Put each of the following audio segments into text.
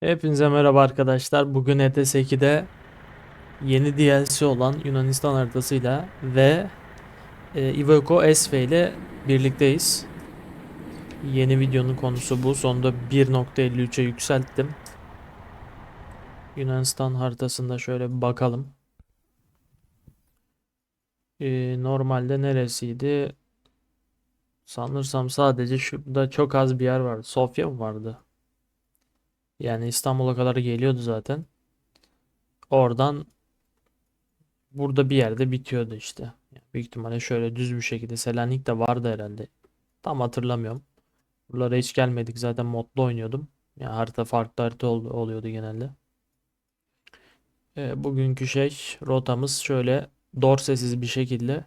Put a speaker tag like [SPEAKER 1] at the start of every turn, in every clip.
[SPEAKER 1] Hepinize merhaba arkadaşlar. Bugün ETS 2'de yeni DLC olan Yunanistan haritasıyla ve e, Iveco SV ile birlikteyiz. Yeni videonun konusu bu. Sonunda 1.53'e yükselttim. Yunanistan haritasında şöyle bir bakalım. E, normalde neresiydi? Sanırsam sadece şurada çok az bir yer vardı. Sofya mı vardı? Yani İstanbul'a kadar geliyordu zaten. Oradan burada bir yerde bitiyordu işte. Büyük ihtimalle şöyle düz bir şekilde Selanik de vardı herhalde. Tam hatırlamıyorum. Buralara hiç gelmedik zaten modlu oynuyordum. Yani harita farklı harita ol- oluyordu genelde. Ee, bugünkü şey rotamız şöyle dorsesiz bir şekilde.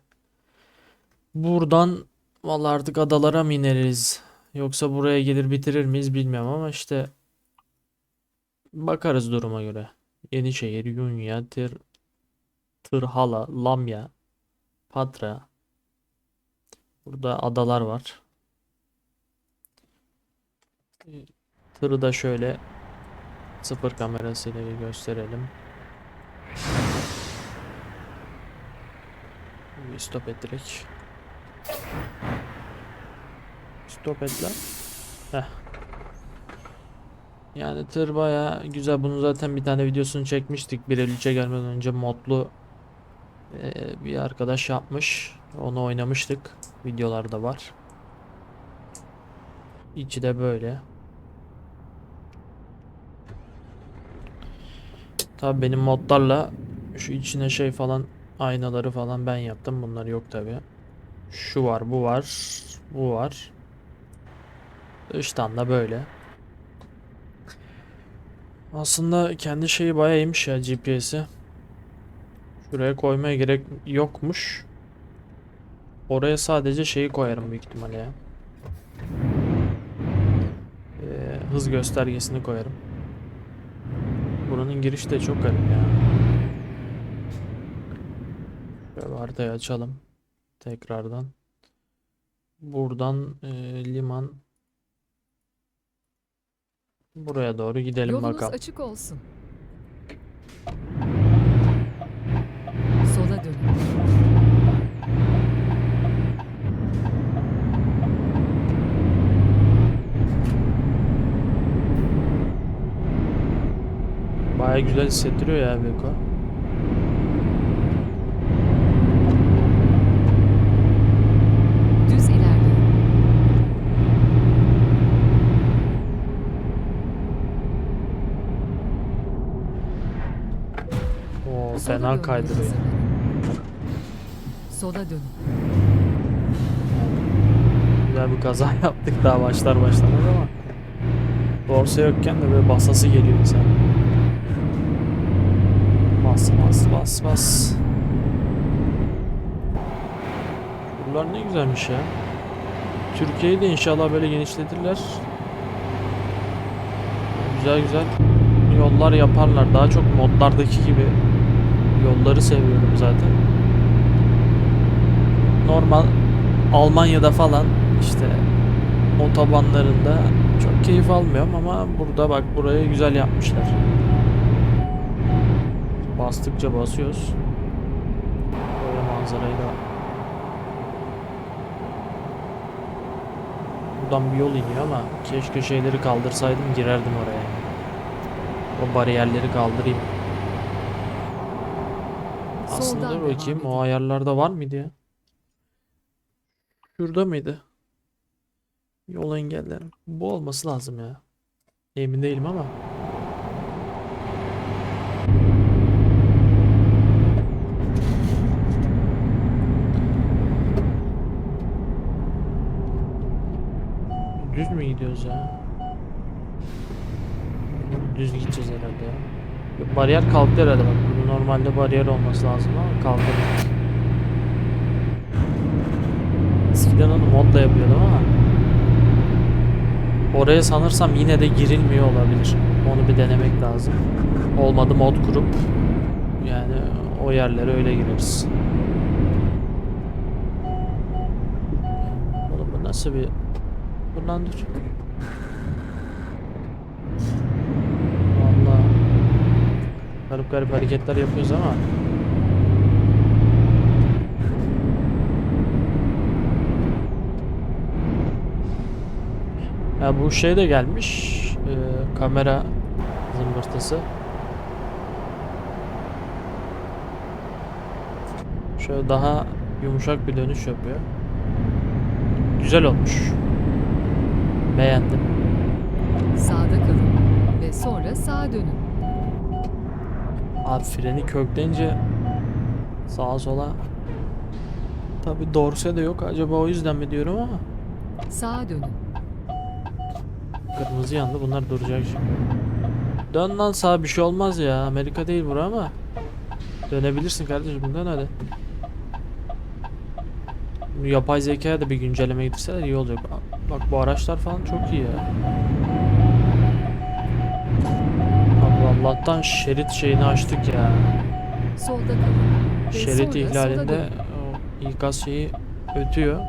[SPEAKER 1] Buradan vallahi artık adalara mı ineriz? Yoksa buraya gelir bitirir miyiz bilmiyorum ama işte Bakarız duruma göre. Yenişehir, Yunya, Tir, Tırhala, Lamya, Patra. Burada adalar var. Tırı da şöyle sıfır kamerasıyla bir gösterelim. Bir stop et. Stop et lan. Heh. Yani tır baya güzel. Bunu zaten bir tane videosunu çekmiştik. 1.53'e gelmeden önce modlu eee, bir arkadaş yapmış. Onu oynamıştık. Videolarda var. İçi de böyle. Tabii benim modlarla şu içine şey falan aynaları falan ben yaptım. Bunlar yok tabi. Şu var, bu var, bu var. Dıştan da böyle. Aslında kendi şeyi bayağı iyiymiş ya GPS'i. Şuraya koymaya gerek yokmuş. Oraya sadece şeyi koyarım büyük ihtimalle ya. Ee, hız göstergesini koyarım. Buranın girişi de çok garip ya. Şöyle haritayı açalım. Tekrardan. Buradan e, liman buraya doğru gidelim
[SPEAKER 2] Yolunuz
[SPEAKER 1] bakalım.
[SPEAKER 2] açık olsun. Sola dönün.
[SPEAKER 1] Baya güzel hissettiriyor ya Beko.
[SPEAKER 2] Düz ilerleyin.
[SPEAKER 1] Oo,
[SPEAKER 2] Sola
[SPEAKER 1] fena
[SPEAKER 2] dönmeye
[SPEAKER 1] kaydırıyor.
[SPEAKER 2] Sola dönün.
[SPEAKER 1] Güzel bir kaza yaptık daha başlar başlamaz ama Dorsa yokken de böyle basası geliyor insan. Bas bas bas bas. Buralar ne güzelmiş ya. Türkiye'yi de inşallah böyle genişletirler. Güzel güzel yollar yaparlar. Daha çok modlardaki gibi yolları seviyorum zaten. Normal Almanya'da falan işte otobanlarında çok keyif almıyorum ama burada bak burayı güzel yapmışlar. Bastıkça basıyoruz. Böyle manzarayı da Buradan bir yol iniyor ama keşke şeyleri kaldırsaydım girerdim oraya. O bariyerleri kaldırayım. Aslında
[SPEAKER 2] Soldan devam
[SPEAKER 1] bakayım o
[SPEAKER 2] edin.
[SPEAKER 1] ayarlarda var mıydı ya? Şurada mıydı? Yol engelleri. Bu olması lazım ya. Emin değilim ama. Düz mü gidiyoruz ya? Düz gideceğiz herhalde ya. Bariyer kalktı herhalde bak. Normalde bariyer olması lazım ama kalktı. Eskiden onu modla yapıyordum ama Oraya sanırsam yine de girilmiyor olabilir. Onu bir denemek lazım. Olmadı mod kurup yani o yerlere öyle gireriz. Oğlum bu nasıl bir... Dur lan dur. Garip hareketler yapıyoruz ama. Ya bu şey de gelmiş. e, kamera zımbırtısı. Şöyle daha yumuşak bir dönüş yapıyor. Güzel olmuş. Beğendim.
[SPEAKER 2] Sağda kalın ve sonra sağa dönün.
[SPEAKER 1] Abi freni kökleyince sağa sola Tabi dorse de yok acaba o yüzden mi diyorum ama
[SPEAKER 2] Sağa dönün.
[SPEAKER 1] kırmızı yandı bunlar duracak şimdi. Dön lan sağa bir şey olmaz ya Amerika değil bura ama dönebilirsin kardeşim dön hadi. Yapay zekaya da bir güncelleme getirseler iyi olacak. Bak bu araçlar falan çok iyi ya. Allah'tan şerit şeyini açtık ya.
[SPEAKER 2] Solda kalın.
[SPEAKER 1] Şerit ihlalinde o ikaz şeyi ötüyor.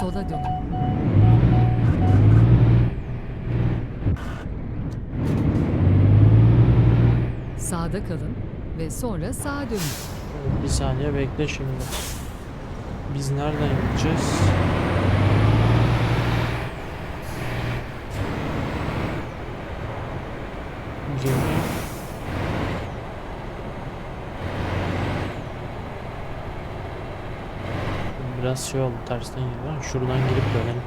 [SPEAKER 2] Sola dönün. Sağda kalın ve sonra sağa dönün.
[SPEAKER 1] Bir saniye bekle şimdi. Biz nereden gideceğiz? Gemi. Biraz şey oldu tersten girdi ama şuradan girip dönelim.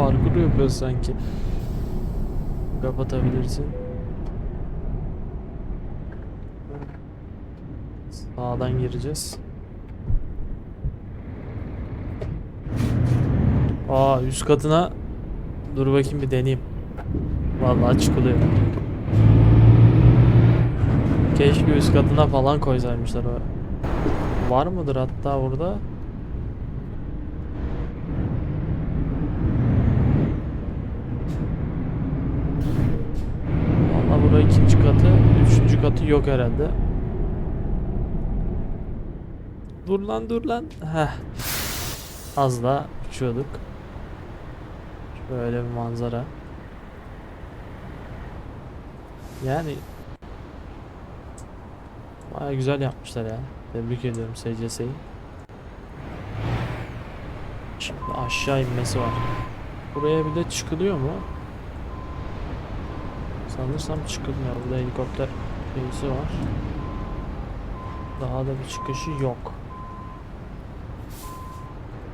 [SPEAKER 1] Parkur yapıyoruz sanki. Kapatabilirsin. Sağdan gireceğiz. Aa üst katına dur bakayım bir deneyeyim. Vallahi çıkılıyor. Keşke üst katına falan koysaymışlar. Var mıdır hatta burada? Valla burada ikinci katı, üçüncü katı yok herhalde. Dur lan dur lan. Heh. Az da uçuyorduk. Şöyle bir manzara. Yani Baya güzel yapmışlar ya. Tebrik ediyorum SCS'yi. Şimdi aşağı inmesi var. Buraya bir de çıkılıyor mu? Sanırsam çıkılmıyor. Burada helikopter şeysi var. Daha da bir çıkışı yok.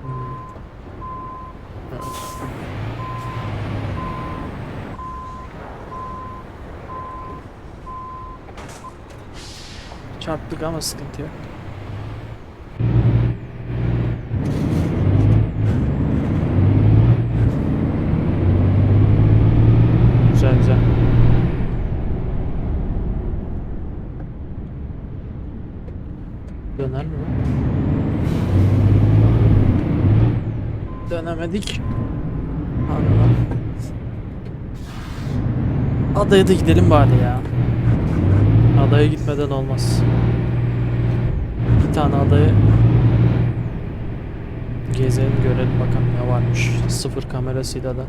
[SPEAKER 1] Hmm. Evet. Çarptık ama sıkıntı yok. Güzel güzel. Döner mi? bu? Dönemedik. Allah. Adaya da gidelim bari ya. Adaya gitmeden olmaz. Bir tane adayı gezelim görelim bakalım ne varmış. Sıfır kamerasıyla da.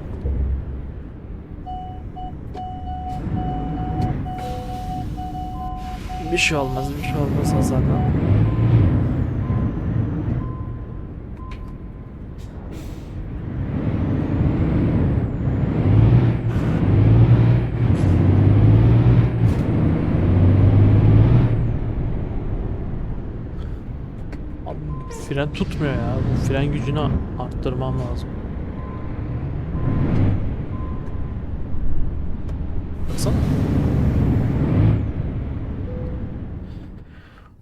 [SPEAKER 1] Bir şey olmaz, bir şey olmaz Hasan'la. Fren tutmuyor ya. Bu fren gücünü arttırmam lazım. Baksana.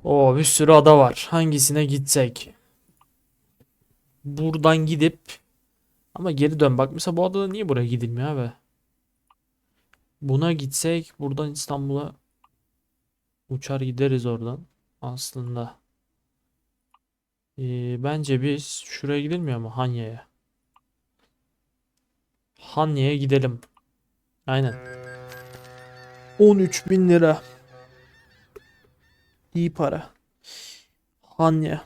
[SPEAKER 1] Oo bir sürü ada var. Hangisine gitsek? Buradan gidip ama geri dön. Bak mesela bu adada niye buraya gidilmiyor abi? Buna gitsek buradan İstanbul'a uçar gideriz oradan aslında. Ee, bence biz şuraya gidilmiyor mu? Hanya'ya. Hanya'ya gidelim. Aynen. 13 bin lira. İyi para. Hanya.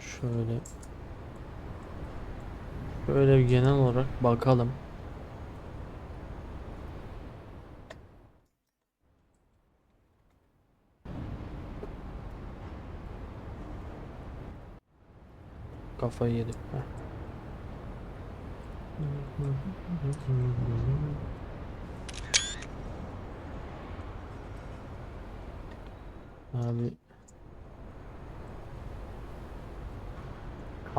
[SPEAKER 1] Şöyle. Şöyle bir genel olarak bakalım. Kafayı yedim. Heh. Abi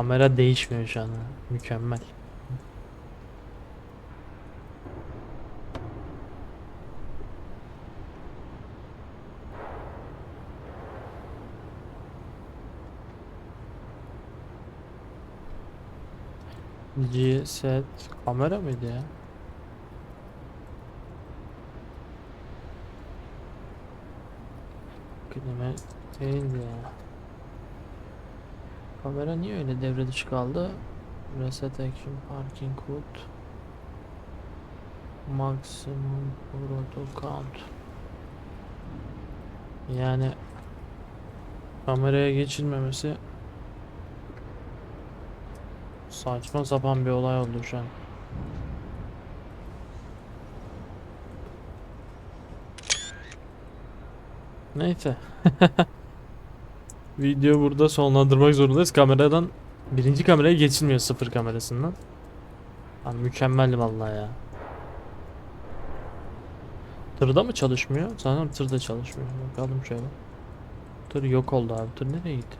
[SPEAKER 1] Kamera değişmiyor şu an. Mükemmel. G-Set kamera mıydı ya? Klima değildi ya. Kamera niye öyle devre dışı kaldı? Reset action parking code Maximum throttle count Yani kameraya geçilmemesi saçma sapan bir olay oldu şu an. Neyse. Video burada sonlandırmak zorundayız. Kameradan birinci kameraya geçilmiyor sıfır kamerasından. Lan mükemmel vallahi ya. Tırda mı çalışmıyor? Sanırım tırda çalışmıyor. Bakalım şöyle. Tır yok oldu abi. Tır nereye gitti?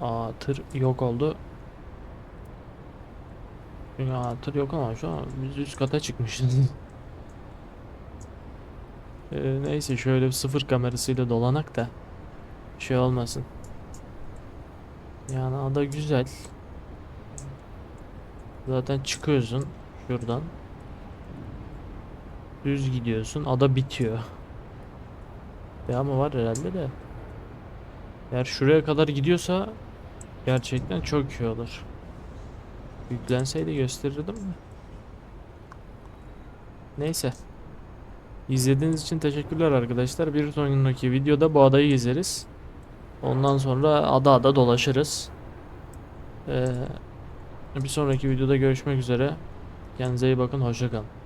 [SPEAKER 1] Aa tır yok oldu. Ya tır yok ama şu an biz üst kata çıkmışız. Ee, neyse şöyle bir sıfır kamerasıyla dolanak da şey olmasın. Yani ada güzel. Zaten çıkıyorsun şuradan. Düz gidiyorsun. Ada bitiyor. Ama var herhalde de. Eğer şuraya kadar gidiyorsa gerçekten çok iyi olur. Yüklenseydi gösterirdim mi? Neyse. İzlediğiniz için teşekkürler arkadaşlar. Bir sonraki videoda bu adayı gezeriz. Ondan sonra ada ada dolaşırız. Ee, bir sonraki videoda görüşmek üzere. Kendinize iyi bakın. Hoşça kalın.